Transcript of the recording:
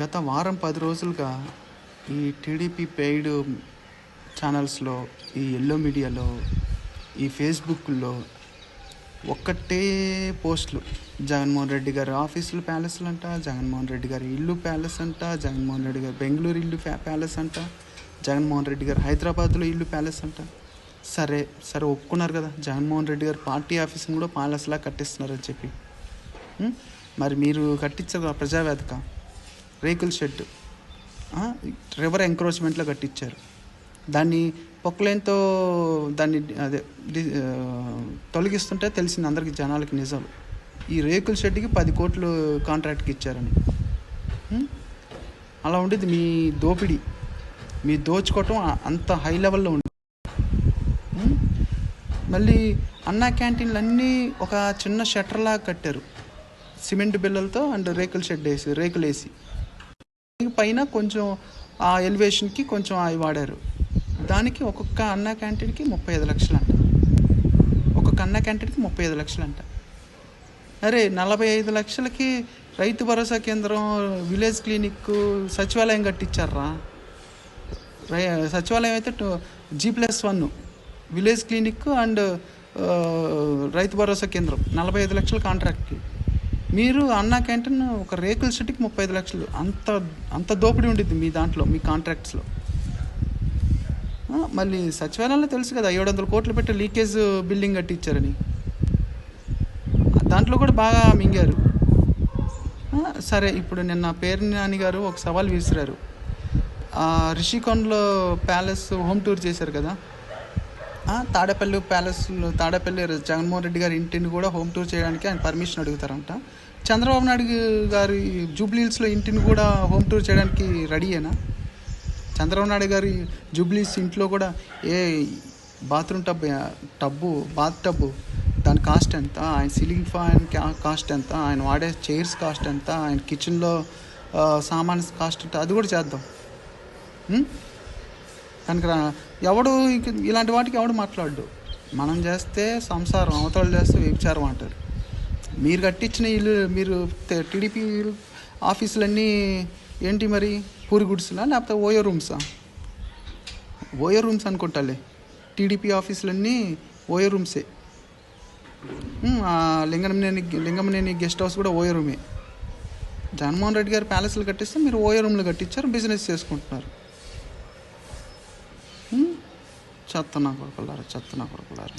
గత వారం పది రోజులుగా ఈ టీడీపీ పెయిడ్ ఛానల్స్లో ఈ ఎల్లో మీడియాలో ఈ ఫేస్బుక్లో ఒక్కటే పోస్టులు. జగన్మోహన్ రెడ్డి గారి ఆఫీసులు ప్యాలెస్లు అంట జగన్మోహన్ రెడ్డి గారి ఇల్లు ప్యాలెస్ అంట జగన్మోహన్ రెడ్డి గారు బెంగళూరు ఇల్లు ప్యాలెస్ అంట జగన్మోహన్ రెడ్డి గారు హైదరాబాద్లో ఇల్లు ప్యాలెస్ అంట సరే సరే ఒప్పుకున్నారు కదా జగన్మోహన్ రెడ్డి గారు పార్టీ ఆఫీస్ని కూడా ప్యాలెస్లా కట్టిస్తున్నారని చెప్పి. మరి మీరు కట్టించారు కదా ప్రజావేదిక? రేకుల షెడ్. రివర్ ఎంక్రోచ్మెంట్లో కట్టించారు దాన్ని పొక్లైన్తో దాన్ని అదే డి- తొలగిస్తుంటే తెలిసింది అందరికి జనాలకి నిజాలు ఈ రేకుల షెడ్కి పది కోట్లు కాంట్రాక్ట్కి ఇచ్చారని. అలా ఉండేది మీ దోపిడీ. మీ దోచుకోవటం అంత హై లెవెల్లో ఉంది మళ్ళీ అన్నా క్యాంటీన్లు అన్నీ ఒక చిన్న షట్టర్లా కట్టారు. సిమెంట్ బిల్లలతో అండ్ రేకుల షెడ్ వేసి రేకులు వేసి పైన కొంచెం ఆ ఎలివేషన్కి కొంచెం అవి వాడారు. దానికి ఒక్కొక్క అన్న క్యాంటీన్కి ముప్పై ఐదు లక్షలు అంట ఒక్కొక్క అన్న క్యాంటీన్కి ముప్పై ఐదు లక్షలు అంట అరే నలభై ఐదు లక్షలకి రైతు భరోసా కేంద్రం విలేజ్ క్లినిక్ సచివాలయం కట్టించారా రై సచివాలయం అయితే G plus one village clinic and Rythu Bharosa Kendram. నలభై ఐదు లక్షల కాంట్రాక్ట్కి మీరు అన్నా క్యాంటీన్ ఒక రేకుల షెట్కి ముప్పై ఐదు లక్షలు. అంత అంత దోపిడీ ఉండిద్ది మీ దాంట్లో మీ కాంట్రాక్ట్స్లో. మళ్ళీ సచివాలయంలో తెలుసు కదా ఏడు వందల కోట్లు పెట్టి లీకేజ్ బిల్డింగ్ కట్టించారని దాంట్లో కూడా బాగా మింగారు. సరే ఇప్పుడు నిన్న పేరు నాని గారు ఒక సవాల్ విసిరారు. రిషికొండలో ప్యాలెస్ హోమ్ టూర్ చేశారు కదా తాడేపల్లి ప్యాలెస్ తాడేపల్లి జగన్మోహన్ రెడ్డి గారి ఇంటిని కూడా హోమ్ టూర్ చేయడానికి ఆయన పర్మిషన్ అడుగుతారంట. చంద్రబాబు నాయుడు గారి జూబ్లీహిల్స్లో ఇంటిని కూడా హోమ్ టూర్ చేయడానికి రెడీయేనా? చంద్రబాబు నాయుడు గారి జూబ్లీస్ ఇంట్లో కూడా ఏ bathroom tub tub bath tub దాని కాస్ట్ ఎంత? ఆయన సీలింగ్ ఫ్యాన్ కాస్ట్ ఎంత? ఆయన వాడే చైర్స్ కాస్ట్ ఎంత? ఆయన కిచెన్లో సామాన్ కాస్ట్ ఎంత? అది కూడా చేద్దాం. దానికి కనుక ఎవడు ఇలాంటి వాటికి ఎవడు మాట్లాడు మనం చేస్తే సంసారం అవతలు చేస్తే వ్యభిచారం అంటారు. మీరు కట్టించిన ఇల్లు మీరు టీడీపీ ఆఫీసులన్నీ ఏంటి మరి? పూరి గుడిసెలా లేకపోతే ఓయో రూమ్సా? ఓయో రూమ్స్ అనుకుంటాలే. టీడీపీ ఆఫీసులన్నీ ఓయో రూమ్సే. ఉమ్, ఆ లింగంనేని లింగంనేని గెస్ట్ హౌస్ కూడా ఓయో రూమే. జగన్మోహన్ రెడ్డి గారు ప్యాలెస్లు కట్టిస్తే మీరు ఓయో రూమ్లు కట్టించారు బిజినెస్ చేసుకుంటున్నారు. ம் சத்தனா கொடுக்கலாரு சத்தனா கொடுக்கலாரு